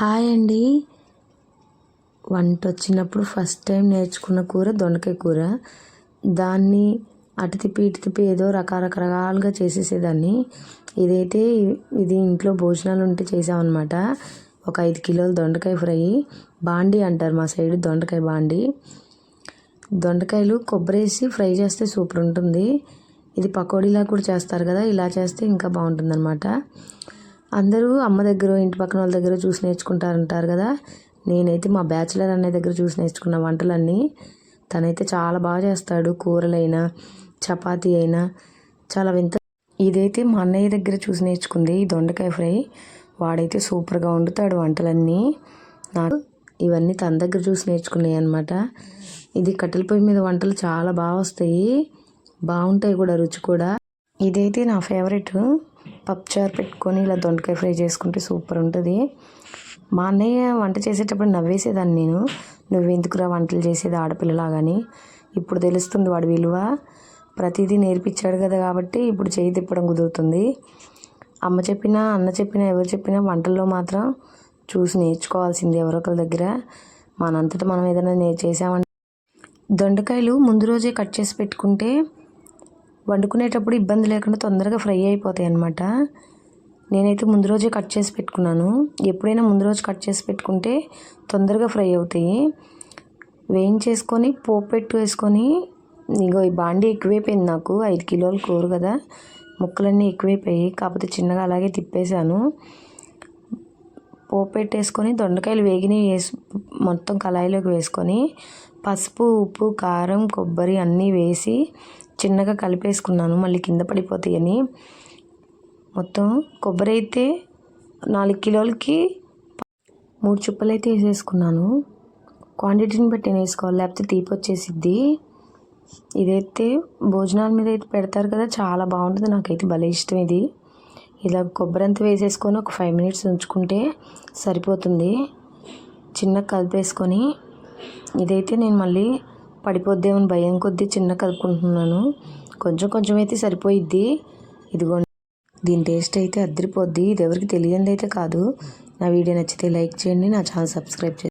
Hi అండి. వంట వచ్చినప్పుడు ఫస్ట్ టైం నేర్చుకున్న కూర దొండకాయ కూర. దాన్ని అటు తిప్పి ఇటు తిప్పి ఏదో రకరకాలుగా చేసేసేదాన్ని. ఇదైతే ఇది ఇంట్లో భోజనాలు ఉంటే చేసామన్నమాట. ఒక ఐదు కిలోల దొండకాయ ఫ్రై. బాండి అంటారు మా సైడ్ దొండకాయ బాండి. దొండకాయలు కొబ్బరి వేసి ఫ్రై చేస్తే సూపర్ ఉంటుంది. ఇది పకోడీలా కూడా చేస్తారు కదా ఇలా చేస్తే ఇంకా బాగుంటుందనమాట అందరూ అమ్మ దగ్గర ఇంటి పక్కన వాళ్ళ దగ్గర చూసి నేర్చుకుంటారంటారు కదా. నేనైతే మా బ్యాచిలర్ అన్నయ్య దగ్గర చూసి నేర్చుకున్న వంటలన్నీ. తనైతే చాలా బాగా చేస్తాడు. కూరలైనా చపాతీ అయినా చాలా వింత. ఇదైతే మా అన్నయ్య దగ్గర చూసి నేర్చుకుంది ఈ దొండకాయ ఫ్రై. వాడైతే సూపర్గా వండుతాడు వంటలన్నీ. నాకు ఇవన్నీ తన దగ్గర చూసి నేర్చుకున్నాయి అనమాట ఇది కట్టెల పొయ్యి మీద వంటలు చాలా బాగా వస్తాయి. బాగుంటాయి కూడా రుచి కూడా. ఇదైతే నా ఫేవరెట్. పప్పుచారు పెట్టుకొని ఇలా దొండకాయ ఫ్రై చేసుకుంటే సూపర్ ఉంటుంది. మా అన్నయ్య వంట చేసేటప్పుడు నవ్వేసేదాన్ని నేను. నువ్వు ఎందుకురా వంటలు చేసేది ఆడపిల్లలాగాని? ఇప్పుడు తెలుస్తుంది వాడి విలువ. ప్రతిదీ నేర్పించాడు కదా కాబట్టి ఇప్పుడు చేయి తిప్పడం కుదురుతుంది. అమ్మ చెప్పినా అన్న చెప్పినా ఎవరు చెప్పినా వంటల్లో మాత్రం చూసి నేర్చుకోవాల్సింది ఎవరొకరి దగ్గర. మనంతటా మనం ఏదైనా నేర్ చేసామంటే దొండకాయలు ముందు రోజే కట్ చేసి పెట్టుకుంటే వండుకునేటప్పుడు ఇబ్బంది లేకుండా తొందరగా ఫ్రై అయిపోతాయి అన్నమాట నేనైతే ముందు రోజే కట్ చేసి పెట్టుకున్నాను. ఎప్పుడైనా ముందు రోజు కట్ చేసి పెట్టుకుంటే తొందరగా ఫ్రై అవుతాయి. వేయించేసుకొని పోపు పెట్టు వేసుకొని ఇగో ఈ బాండి ఎక్కువైపోయింది నాకు. ఐదు కిలోలు కూర కదా. ముక్కలన్నీ ఎక్కువైపోయాయి. కాకపోతే చిన్నగా అలాగే తిప్పేశాను. పోపు పెట్టేసుకొని దొండకాయలు వేగినవి వేసి మొత్తం కళాయిలోకి వేసుకొని పసుపు ఉప్పు కారం కొబ్బరి అన్నీ వేసి చిన్నగా కలిపేసుకున్నాను మళ్ళీ కింద పడిపోతాయని మొత్తం కొబ్బరి అయితే నాలుగు కిలోలకి మూడు చుప్పలు అయితే వేసేసుకున్నాను క్వాంటిటీని బట్టి వేసుకోవాలి లేకపోతే తీపి వచ్చేసిద్ది. ఇదైతే భోజనాల మీద అయితే పెడతారు కదా చాలా బాగుంటుంది నాకైతే భలే ఇష్టం ఇది. ఇలా కొబ్బరి అంతా వేసేసుకొని ఒక ఫైవ్ మినిట్స్ ఉంచుకుంటే సరిపోతుంది. చిన్న కలిపేసుకొని. ఇదైతే నేను మళ్ళీ పడిపోద్దేమని భయం కొద్దీ చిన్న కలుపుకుంటున్నాను కొంచెం కొంచెం అయితే సరిపోయిద్ది. ఇదిగోండి. దీని టేస్ట్ అయితే అద్దరిపోద్ది. ఇది ఎవరికి తెలియంది అయితే కాదు. నా వీడియో నచ్చితే లైక్ చేయండి. నా ఛానల్ సబ్స్క్రైబ్ చేయండి.